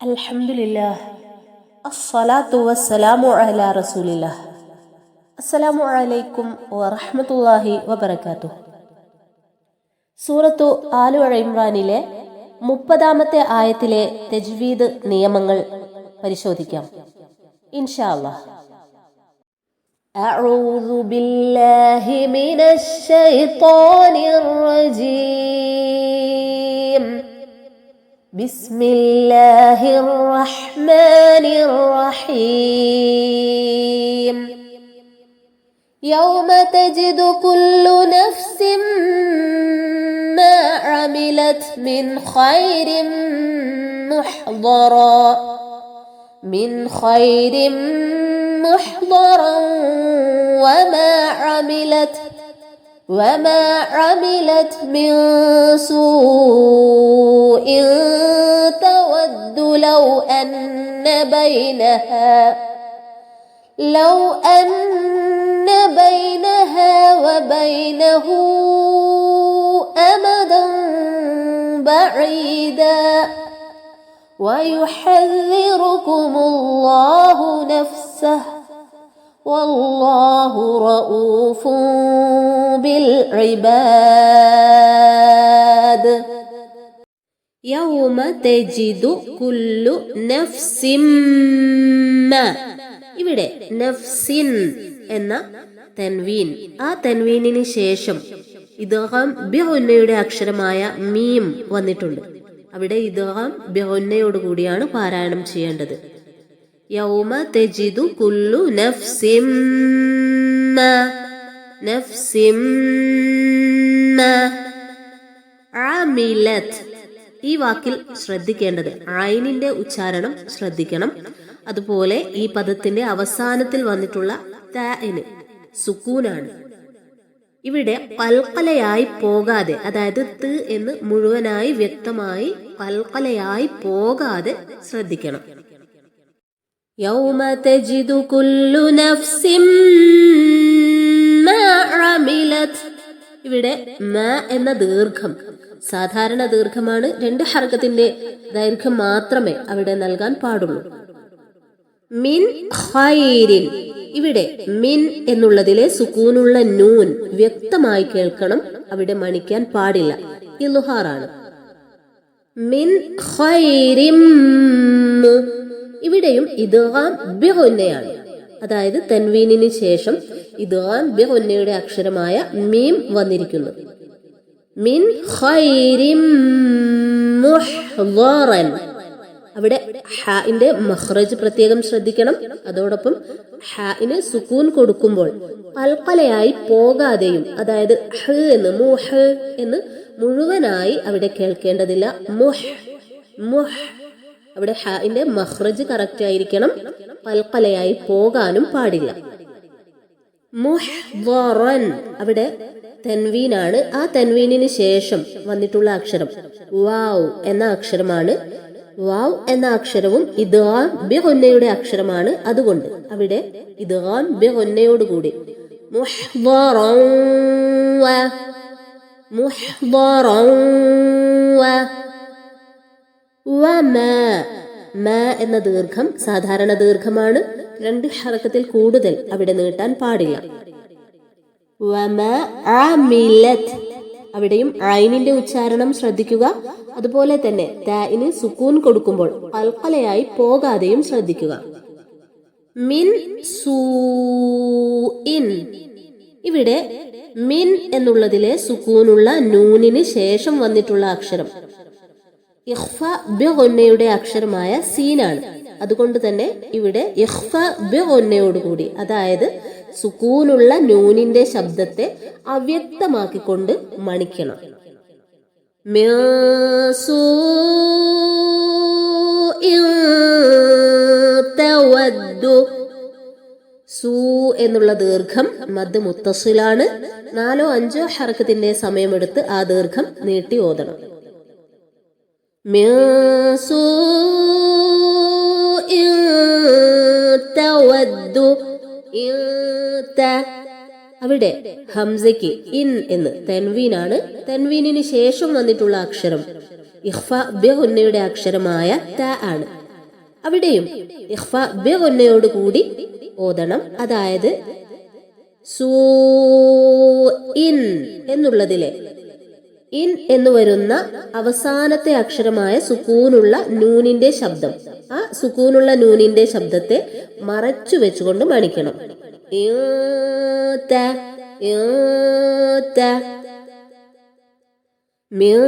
അൽഹംദുലില്ലാ അസ്സലാത്തു വസ്സലാമു അലാ റസൂലില്ലാ അസ്സലാമു അലൈക്കും വറഹ്മത്തുള്ളാഹി വബറകാതുഹു സൂറത്തു ആലു ഇമ്രാനിലെ മുപ്പതാമത്തെ ആയത്തിലെ തജ്വീദ് നിയമങ്ങൾ പരിശോധിക്കാം ഇൻഷാ അല്ലാഹ് أعوذ بالله من الشيطان الرجيم بسم الله الرحمن الرحيم. يوم تجد كل نفس ما عملت من خير محضرا من خير محضرا وما عملت وما عملت من سوء تود لو أن بينها لو أن بينها وبينه أمدا بعيدا. ويحذركم الله نفسه والله رؤوف بالعباد يوم تجد كل نفس ما ഇവിടെ നഫ്സിൻ എന്ന തൻവീൻ ആ തൻവീനിന് ശേഷം ഇദ്ദേഹം ബിഹുന്നയുടെ അക്ഷരമായ മീം വന്നിട്ടുണ്ട് അവിടെ ഇദ്ദേഹം ബിഹുന്നയോട് കൂടിയാണ് പാരായണം ചെയ്യേണ്ടത് യൗമ തജിദു കുല്ലു നഫ്സിം നഫ്സിം ആമിലത് ഈ വാക്കിൽ ശ്രദ്ധിക്കേണ്ടത് ആയിനിന്റെ ഉച്ചാരണം ശ്രദ്ധിക്കണം. അതുപോലെ ഈ പദത്തിന്റെ അവസാനത്തിൽ വന്നിട്ടുള്ള താന് സുക്കൂനാണ്. ഇവിടെ പൽക്കലയായി പോകാതെ അതായത് ത് എന്ന് മുഴുവനായി വ്യക്തമായി പൽക്കലയായി പോകാതെ ശ്രദ്ധിക്കണം. يوم تجد كل نفس ما عملت ഇവിടെ മ എന്ന ദീർഘം സാധാരണ ദീർഘമാണ് രണ്ട് ഹർക്കത്തിന്റെ ദൈർഘ്യം മാത്രമേ അവിടെ നൽകാൻ പാടുള്ളൂ മിൻ ഖൈരിൻ ഇവിടെ മിൻ എന്നുള്ളതിലെ സുക്കൂനുള്ള നൂൻ വ്യക്തമായി കേൾക്കണം അവിടെ മണിക്കാൻ പാടില്ല ഇലുഹാറാണ് മിൻ ഖൈരിം ഇവിടെയും ഇദ്ഗാം ബിഹുന്നയാണ് അതായത് തൻവീനിന് ശേഷം ഇദ്ഗാം ബിഹുന്നയുടെ അക്ഷരമായ മീം വന്നിരിക്കുന്നു. മിൻ ഖൈരിം അവിടെ ഹാഇന്റെ മഹ്റജ് പ്രത്യേകം ശ്രദ്ധിക്കണം. അതോടൊപ്പം ഹാഇന് സുക്കൂൻ കൊടുക്കുമ്പോൾ പൽപ്പലയായി പോകാതെയും അതായത് ഹ് എന്ന് മുഹ് എന്ന് മുഴുവനായി അവിടെ കേൾക്കേണ്ടതില്ല. മുഹ് മുഹ്. അവിടെ ഹാഇന്റെ മഹ്റജ് കറക്റ്റ് ആയിരിക്കണം. പൽക്കലയായി പോകാനും പാടില്ല. അവിടെ തൻവീനാണ്. ആ തൻവീനിന് ശേഷം വന്നിട്ടുള്ള അക്ഷരം വാവ് എന്ന അക്ഷരമാണ്. വാവ് എന്ന അക്ഷരവും ഇദ്ഗാം ബിഹുന്നയുടെ അക്ഷരമാണ് അതുകൊണ്ട് അവിടെ ഇദ്ഗാം ബിഹുന്നയോടുകൂടി കൂടി വ മുഹ്ദറൻ മ എന്ന ദീർഘം സാധാരണ ദീർഘമാണ്. രണ്ട് ഹറക്കത്തിൽ കൂടുതൽ അവിടെ നീട്ടാൻ പാടില്ല. വമ അവിടെയും ആയിനിന്റെ ഉച്ചാരണം ശ്രദ്ധിക്കുക. അതുപോലെ തന്നെ തായിന് സുക്കൂൻ കൊടുക്കുമ്പോൾ പൽക്കലയായി പോകാതെയും ശ്രദ്ധിക്കുക. മിൻ സൂ ഇവിടെ മിൻ എന്നുള്ളതിലെ സുക്കൂനുള്ള നൂനിന് ശേഷം വന്നിട്ടുള്ള അക്ഷരം. ഇഹ്ഫ ബിഗുന്നയുടെ അക്ഷരമായ സീനാണ്. അതുകൊണ്ട് തന്നെ ഇവിടെ ഇഹ്ഫ ബിഗുന്നയോടുകൂടി അതായത് സുക്കൂനുള്ള നൂനിന്റെ ശബ്ദത്തെ അവ്യക്തമാക്കിക്കൊണ്ട് മണിക്കണം. സൂ എന്നുള്ള ദീർഘം മദ് മുത്തസിലാണ്. നാലോ അഞ്ചോ ഹറക്കത്തിന്റെ സമയമെടുത്ത് ആ ദീർഘം നീട്ടി ഓതണം. من سوء تود إن അവിടെ ഹംസയ്ക്ക് ഇൻ എന്ന് തെൻവീനാണ് തെൻവീനിന് ശേഷം വന്നിട്ടുള്ള അക്ഷരം ഇഹ്ഫ ബിഹുന്നയുടെ അക്ഷരമായ ത ആണ് അവിടെയും ഇഖ്ഫ ബെന്നയോട് കൂടി ഓതണം അതായത് സൂ ഇൻ എന്നുള്ളതിലെ ഇൻ എന്ന് വരുന്ന അവസാനത്തെ അക്ഷരമായ സുക്കൂനുള്ള നൂനിന്റെ ശബ്ദം ആ സുക്കൂനുള്ള നൂനിന്റെ ശബ്ദത്തെ മറച്ചു വെച്ചുകൊണ്ട് മണിക്കണം ഏത്ത, ഏത്ത. من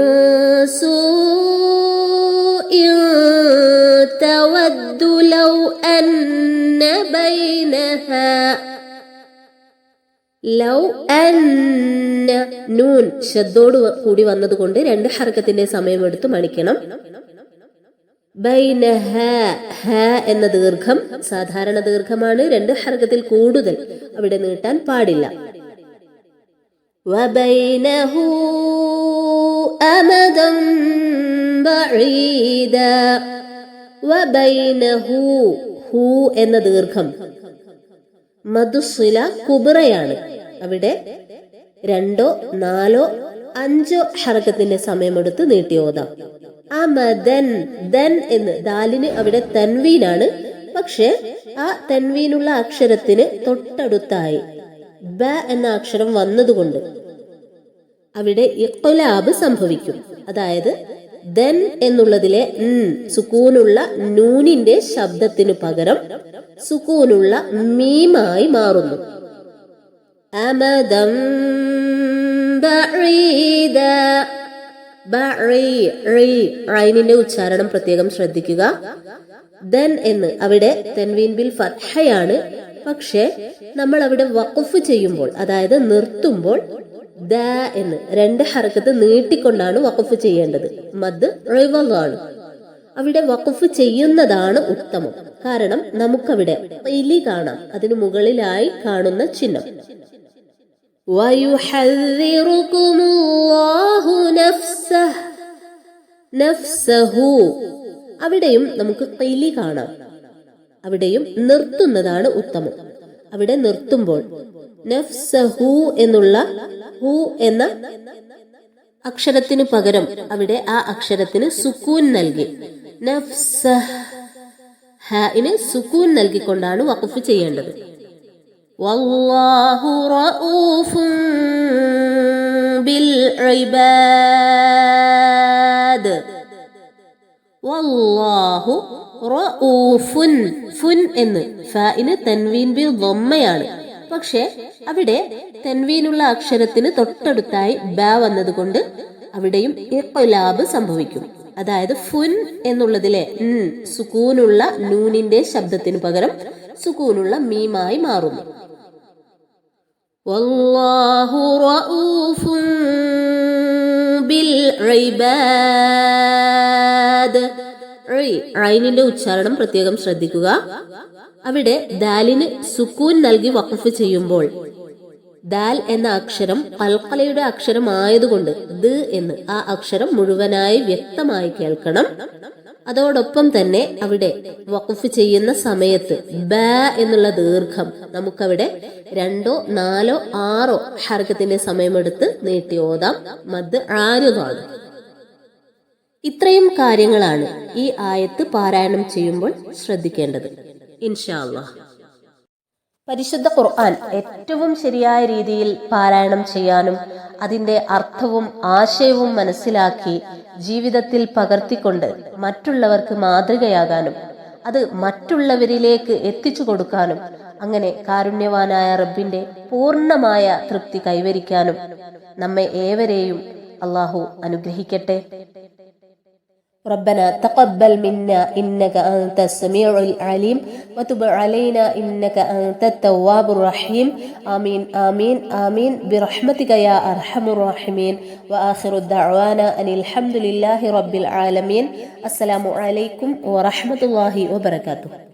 سوء تود لو أن പിന്നെ നൂൻ ഷദ്ദോട് കൂടി വന്നതുകൊണ്ട് രണ്ട് ഹർക്കത്തിന്റെ സമയമെടുത്ത് മണിക്കണം. ബൈന ഹ ഹ എന്ന ദീർഘം സാധാരണ ദീർഘമാണ്. രണ്ട് ഹർക്കത്തിൽ കൂടുതൽ അവിടെ നീട്ടാൻ പാടില്ല. എന്ന ദീർഘം മധുസുല കുബറയാണ് അവിടെ രണ്ടോ നാലോ അഞ്ചോ ഹറക്കത്തിന്റെ സമയമെടുത്ത് നീട്ടി ഓതാം അമദൻ ദൻ എന്ന് ദാലിന് അവിടെ തൻവീനാണ്. പക്ഷെ ആ തൻവീനുള്ള അക്ഷരത്തിന് തൊട്ടടുത്തായി ബ എന്ന അക്ഷരം വന്നതുകൊണ്ട് അവിടെ ഇക്കൊലാബ് സംഭവിക്കും. അതായത് ദൻ എന്നുള്ളതിലെ സുക്കൂനുള്ള നൂനിന്റെ ശബ്ദത്തിനു പകരം സുക്കൂനുള്ള മീമായി മാറുന്നു. അമദം ബഈദ. റൈനിന്റെ ഉച്ചാരണം പ്രത്യേകം ശ്രദ്ധിക്കുക. ദൻ എന്ന് അവിടെ തെൻവീൻ ബിൽ ഫത്ഹയാണ്. പക്ഷേ നമ്മൾ അവിടെ വഖഫ് ചെയ്യുമ്പോൾ അതായത് നിർത്തുമ്പോൾ ദ എന്ന് രണ്ട് ഹറക്കത്ത് നീട്ടിക്കൊണ്ടാണ് വഖഫ് ചെയ്യേണ്ടത്. മദ് റിവാണ് അവിടെ വഖഫ് ചെയ്യുന്നതാണ് ഉത്തമം. കാരണം നമുക്കവിടെ കാണാം. അതിനു മുകളിലായി കാണുന്ന ചിഹ്നം. ويحذركم الله نفسه നഫ്സഹു അവിടെയും നമുക്ക് കൈലി കാണാം അവിടെയും നിർത്തുന്നതാണ് ഉത്തമം അവിടെ നിർത്തുമ്പോൾ നഫ്സഹു എന്നുള്ള ഹു എന്ന അക്ഷരത്തിന് പകരം അവിടെ ആ അക്ഷരത്തിന് സുക്കൂൻ നൽകി നഫ്സഹ് ഹാഇന് സുക്കൂൻ നൽകിക്കൊണ്ടാണ് വഖഫ് ചെയ്യേണ്ടത് والله رؤوف بالعباد വല്ലാഹു റഊഫുൻ ഫുൻ എന്ന് ഫായിന് തൻവീൻ ബിൽ ദൊമ്മയാണ് പക്ഷെ അവിടെ തൻവീനുള്ള അക്ഷരത്തിന് തൊട്ടടുത്തായി ബ വന്നതുകൊണ്ട് അവിടെയും ഇഖ്ലാബ് സംഭവിക്കും അതായത് ഫുൻ എന്നുള്ളതിലെ ഉം സുക്കൂനുള്ള നൂനിന്റെ ശബ്ദത്തിന് പകരം സുക്കൂനുള്ള മീമായി മാറുന്നു والله رؤوف بالعباد ഴി- ഐനിന്റെ ഉച്ചാരണം പ്രത്യേകം ശ്രദ്ധിക്കുക അവിടെ ദാലിന് സുക്കൂൻ നൽകി വഖഫ് ചെയ്യുമ്പോൾ ദാൽ എന്ന അക്ഷരം കൽക്കലയുടെ അക്ഷരം ആയതുകൊണ്ട് ദ് എന്ന് ആ അക്ഷരം മുഴുവനായി വ്യക്തമായി കേൾക്കണം അതോടൊപ്പം തന്നെ അവിടെ വഖഫ് ചെയ്യുന്ന സമയത്ത് ബ എന്നുള്ള ദീർഘം നമുക്കവിടെ രണ്ടോ നാലോ ആറോ ഹർക്കത്തിന്റെ സമയമെടുത്ത് നീട്ടി ഓതാം. മദ് ആരുതാണ്? ഇത്രയും കാര്യങ്ങളാണ് ഈ ആയത്ത് പാരായണം ചെയ്യുമ്പോൾ ശ്രദ്ധിക്കേണ്ടത്. ഇൻഷാ അല്ലാഹ് പരിശുദ്ധ ഖുർആൻ ഏറ്റവും ശരിയായ രീതിയിൽ പാരായണം ചെയ്യാനും അതിന്റെ അർത്ഥവും ആശയവും മനസ്സിലാക്കി ജീവിതത്തിൽ പകർത്തിക്കൊണ്ട് മറ്റുള്ളവർക്ക് മാതൃകയാകാനും അത് മറ്റുള്ളവരിലേക്ക് എത്തിച്ചു കൊടുക്കാനും അങ്ങനെ കാരുണ്യവാനായ റബ്ബിന്റെ പൂർണമായ തൃപ്തി കൈവരിക്കാനും നമ്മെ ഏവരെയും അള്ളാഹു അനുഗ്രഹിക്കട്ടെ. ربنا تقبل منا إنك أنت السميع العليم وتب علينا إنك أنت التواب الرحيم. آمين آمين آمين. برحمتك يا أرحم الراحمين. وآخر الدعوانا أن الحمد لله رب العالمين. السلام عليكم ورحمة الله وبركاته.